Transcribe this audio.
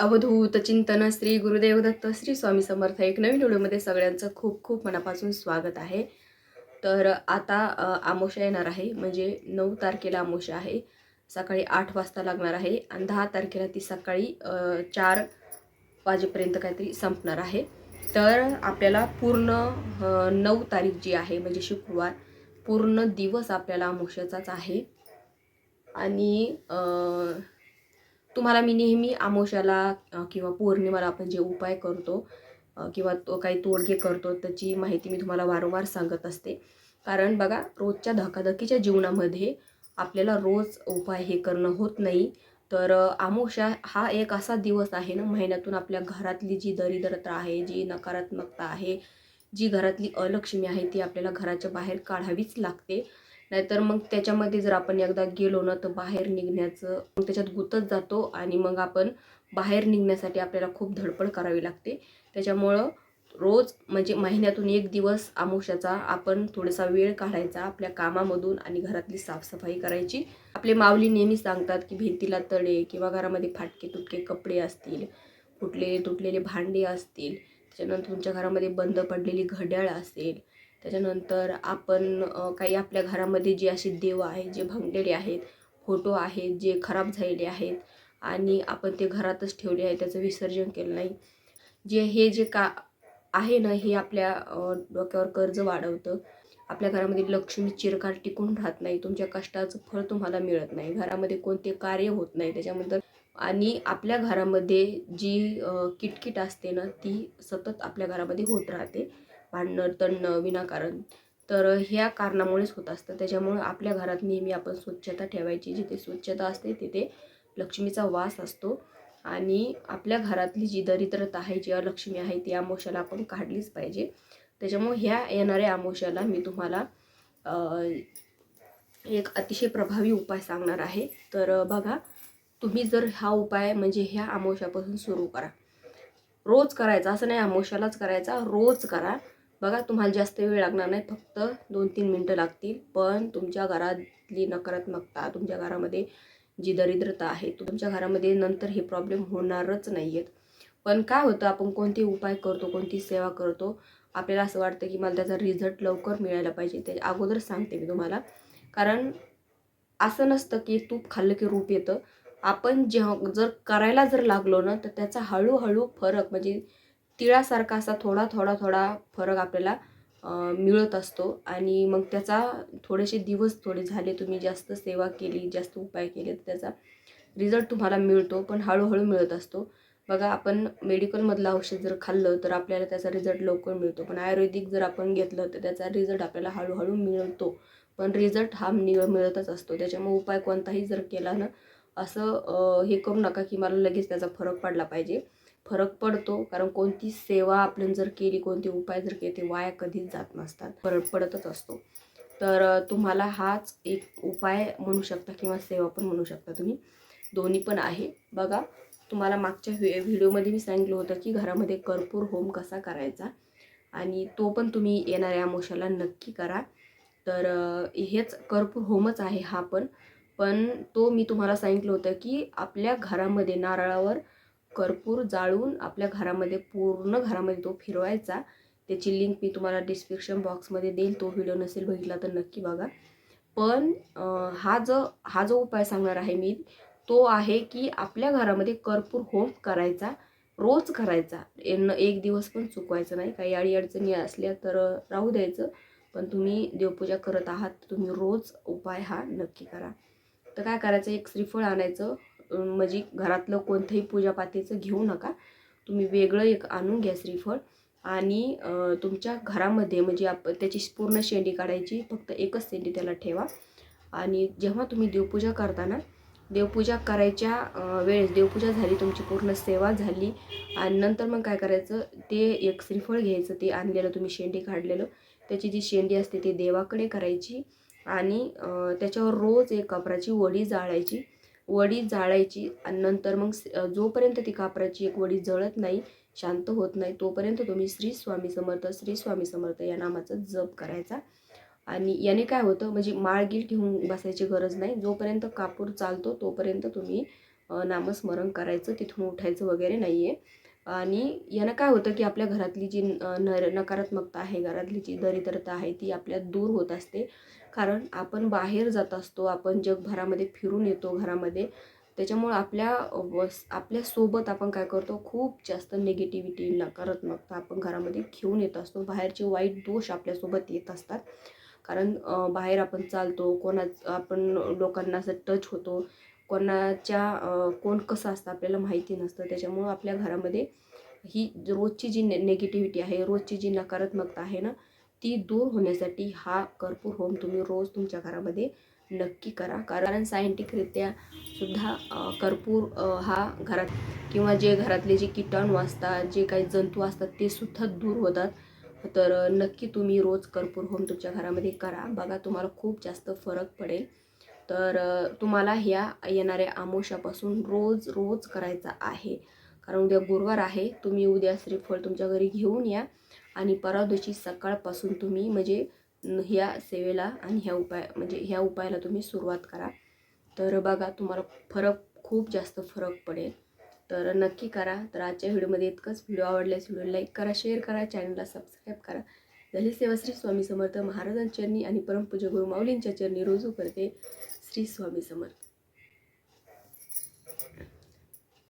अवधूत चिंतन श्री गुरुदेव दत्त श्री स्वामी समर्थ एक नवीन व्हिडिओमध्ये सगळ्यांचं खूप खूप मनापासून स्वागत आहे. तर आता आमोशा येणार आहे. म्हणजे नऊ तारखेला आमोशा आहे. सकाळी आठ वाजता लागणार आहे आणि दहा तारखेला ती सकाळी चार वाजेपर्यंत काहीतरी संपणार आहे. तर आपल्याला पूर्ण नऊ तारीख जी आहे म्हणजे शुक्रवार पूर्ण दिवस आपल्याला आमोशाचाच आहे. आणि तुम्हाला मी नेहमी आमोशाला किंवा पौर्णिमाला आपण जे उपाय करतो किंवा तो काही तोडगे करतो त्याची माहिती मी तुम्हाला वारंवार सांगत असते. कारण बघा रोजच्या धकाधकीच्या जीवनामध्ये आपल्याला रोज उपाय हे करणं होत नाही. तर आमोशा हा एक असा दिवस आहे ना महिन्यातून आपल्या घरातली जी दरिद्रता आहे जी नकारात्मकता आहे जी घरातली अलक्ष्मी आहे ती आपल्याला घराच्या बाहेर काढावीच लागते. नाहीतर मग त्याच्यामध्ये जर आपण एकदा गेलो ना तर बाहेर निघण्याचं मग त्याच्यात गुतत जातो आणि मग आपण बाहेर निघण्यासाठी आपल्याला खूप धडपड करावी लागते. त्याच्यामुळं रोज म्हणजे महिन्यातून एक दिवस आमुष्याचा आपण थोडासा वेळ काढायचा आपल्या कामामधून आणि घरातली साफसफाई करायची. आपले माऊली नेहमी सांगतात की भिंतीला तडे किंवा घरामध्ये फाटके तुटके कपडे असतील फुटलेले तुटलेले भांडे असतील त्याच्यानंतर तुमच्या घरामध्ये बंद पडलेली घड्याळ असेल त्याच्यानंतर आपण काही आपल्या घरामध्ये जे असे देव आहेत जे भांगलेले आहेत फोटो आहेत जे खराब झालेले आहेत आणि आपण ते घरातच ठेवले आहे त्याचं विसर्जन केलं नाही. जे हे जे का आहे ना हे आपल्या डोक्यावर कर्ज वाढवतं. आपल्या घरामध्ये लक्ष्मी चिरकाल टिकून राहत नाही. तुमच्या कष्टाचं फळ तुम्हाला मिळत नाही. घरामध्ये कोणते कार्य होत नाही त्याच्याबद्दल आणि आपल्या घरामध्ये जी किटकिट असते ना ती सतत आपल्या घरामध्ये होत राहते. भांडणं तणणं विनाकारण. तर ह्या कारणामुळेच होत असतं. त्याच्यामुळं आपल्या घरात नेहमी आपण स्वच्छता ठेवायची. जिथे स्वच्छता असते तिथे लक्ष्मीचा वास असतो. आणि आपल्या घरातली जी दरिद्रता आहे जी अलक्ष्मी आहे ती आमोशाला आपण काढलीच पाहिजे. त्याच्यामुळे ह्या येणाऱ्या आमोशाला मी तुम्हाला एक अतिशय प्रभावी उपाय सांगणार आहे. तर बघा तुम्ही जर हा उपाय म्हणजे ह्या आमोशापासून सुरू करा. रोज करायचा असं नाही आमोशालाच करायचा. रोज करा. बघा तुम्हाला जास्त वेळ लागणार नाही फक्त दोन तीन मिनटं लागतील पण तुमच्या घरातली नकारात्मकता तुमच्या घरामध्ये जी दरिद्रता आहे तुमच्या घरामध्ये नंतर हे प्रॉब्लेम होणारच नाही आहेत पण काय होतं आपण कोणते उपाय करतो कोणती सेवा करतो आपल्याला असं वाटतं की मला त्याचा रिझल्ट लवकर मिळायला पाहिजे ते अगोदर सांगते मी तुम्हाला. कारण असं नसतं की तूप खाल्लं की रूप येतं. आपण जेव्हा जर करायला जर लागलो ना तर त्याचा हळूहळू फरक म्हणजे तिळासारखा असा थोडा थोडा थोडा फरक आपल्याला मिळत असतो. आणि मग त्याचा थोडेसे दिवस थोडे झाले तुम्ही जास्त सेवा केली जास्त उपाय केले तर त्याचा रिझल्ट तुम्हाला मिळतो. पण हळूहळू मिळत असतो. बघा आपण मेडिकलमधलं औषध जर खाल्लं तर आपल्याला त्याचा रिझल्ट लवकर मिळतो. पण आयुर्वेदिक जर आपण घेतलं तर त्याचा रिझल्ट आपल्याला हळूहळू मिळतो. पण रिझल्ट हा मिळ मिळतच असतो. त्याच्यामुळे उपाय कोणताही जर केला ना असं हे करू नका की मला लगेच त्याचा फरक पडला पाहिजे. फरक पडतो कारण कोणती सेवा आपण जर केली कोणते उपाय जर केले ते वाया कधीच जात नसतात. फरक पडतच असतो. तर तुम्हाला हाच एक उपाय म्हणू शकता किंवा सेवा पण म्हणू शकता तुम्ही. दोन्ही पण आहे. बघा तुम्हाला मागच्या व्हि व्हिडिओमध्ये मी सांगितलं होतं की घरामध्ये कर्पूर होम कसा करायचा? आणि तो पण तुम्ही येणाऱ्या आमोशाला नक्की करा. तर हेच कर्पूर होमच आहे हा पण. पण तो मी तुम्हाला सांगितलं होतं की आपल्या घरामध्ये नारळावर कर्पूर जाळून आपल्या घरामध्ये पूर्ण घरामध्ये तो फिरवायचा. त्याची लिंक मी तुम्हाला डिस्क्रिप्शन बॉक्समध्ये देईल. तो व्हिडिओ नसेल बघितला तर नक्की बघा. पण हा जो हा जो उपाय सांगणार आहे मी तो आहे की आपल्या घरामध्ये कर्पूर होम करायचा रोज करायचा. एन एक दिवस पण चुकवायचं नाही. काही अडी अडचणी असल्या तर राहू द्यायचं. पण तुम्ही देवपूजा करत आहात तुम्ही रोज उपाय हा नक्की करा. तर काय करायचं? एक श्रीफळ आणायचं. म्हणजे घरातलं कोणतंही पूजापातीचं घेऊ नका. तुम्ही वेगळं एक आणून घ्या श्रीफळ. आणि तुमच्या घरामध्ये म्हणजे आप त्याची पूर्ण शेंडी काढायची. फक्त एकच शेंडी त्याला ठेवा. आणि जेव्हा तुम्ही देवपूजा करताना देवपूजा करायच्या वेळेस देवपूजा झाली तुमची पूर्ण सेवा झाली. आणि नंतर मग काय करायचं? ते एक श्रीफळ घ्यायचं. ते आणलेलं तुम्ही शेंडी काढलेलं. त्याची जी शेंडी असते ती देवाकडे करायची. आणि त्याच्यावर रोज एक कापराची वडी जाळायची. वडी जाळायची आणि नंतर मग जोपर्यंत ती कापराची एक वडी जळत नाही शांत होत नाही तोपर्यंत तुम्ही श्री स्वामी समर्थ श्री स्वामी समर्थ या नामाचा जप करायचा. आणि याने काय होतं म्हणजे माळगीर घेऊन बसायची गरज नाही. जोपर्यंत कापूर चालतो तोपर्यंत तुम्ही नामस्मरण करायचं तिथून उठायचं वगैरे नाही आहे आणि यानं काय होतं की आपल्या घरातली जी अ, न नकारात्मकता आहे घरातली जी दरिद्रता आहे ती आपल्या दूर होत असते. कारण आपण बाहेर जात असतो आपण जगभरामध्ये फिरून येतो घरामध्ये. त्याच्यामुळं आपल्या वस आपल्यासोबत आपण काय करतो खूप जास्त निगेटिव्हिटी नकारात्मकता आपण घरामध्ये घेऊन येत असतो. बाहेरचे वाईट दोष आपल्यासोबत येत असतात. कारण बाहेर आपण चालतो कोणा आपण लोकांना असं टच होतो. कोणाच्या कोण कसं असतं आपल्याला माहिती नसतं. त्याच्यामुळं आपल्या घरामध्ये ही रोजची जी ने निगेटिव्हिटी आहे रोजची जी नकारात्मकता आहे ना ती दूर होण्यासाठी हा कर्पूर होम तुम्ही रोज तुमच्या घरामध्ये नक्की करा. कारण सायंटिकरित्या सुद्धा कर्पूर हा घरात किंवा जे घरातले जे किटाणू असतात जे काही जंतू असतात ते सुद्धा दूर होतात. तर नक्की तुम्ही रोज कर्पूर होम तुमच्या घरामध्ये करा. बघा तुम्हाला खूप जास्त फरक पडेल. तर तुम्हाला ह्या येणाऱ्या आमोशापासून रोज रोज करायचा आहे. कारण उद्या गुरुवार आहे तुम्ही उद्या श्रीफळ तुमच्या घरी घेऊन या आणि परवा दिवशी सकाळपासून तुम्ही म्हणजे ह्या सेवेला आणि ह्या उपाय म्हणजे ह्या उपायाला तुम्ही सुरुवात करा. तर बघा तुम्हाला फरक खूप जास्त फरक पडेल. तर नक्की करा. तर आजच्या व्हिडिओमध्ये इतकंच. व्हिडिओ आवडल्यास व्हिडिओ लाईक करा शेअर करा चॅनलला सबस्क्राईब करा. दलित सेवा श्री स्वामी समर्थ. महाराजांच्या चरणी आणि परमपूज्य गुरु माऊलींच्या चरणी रुजू करते श्री स्वामी समर्थ.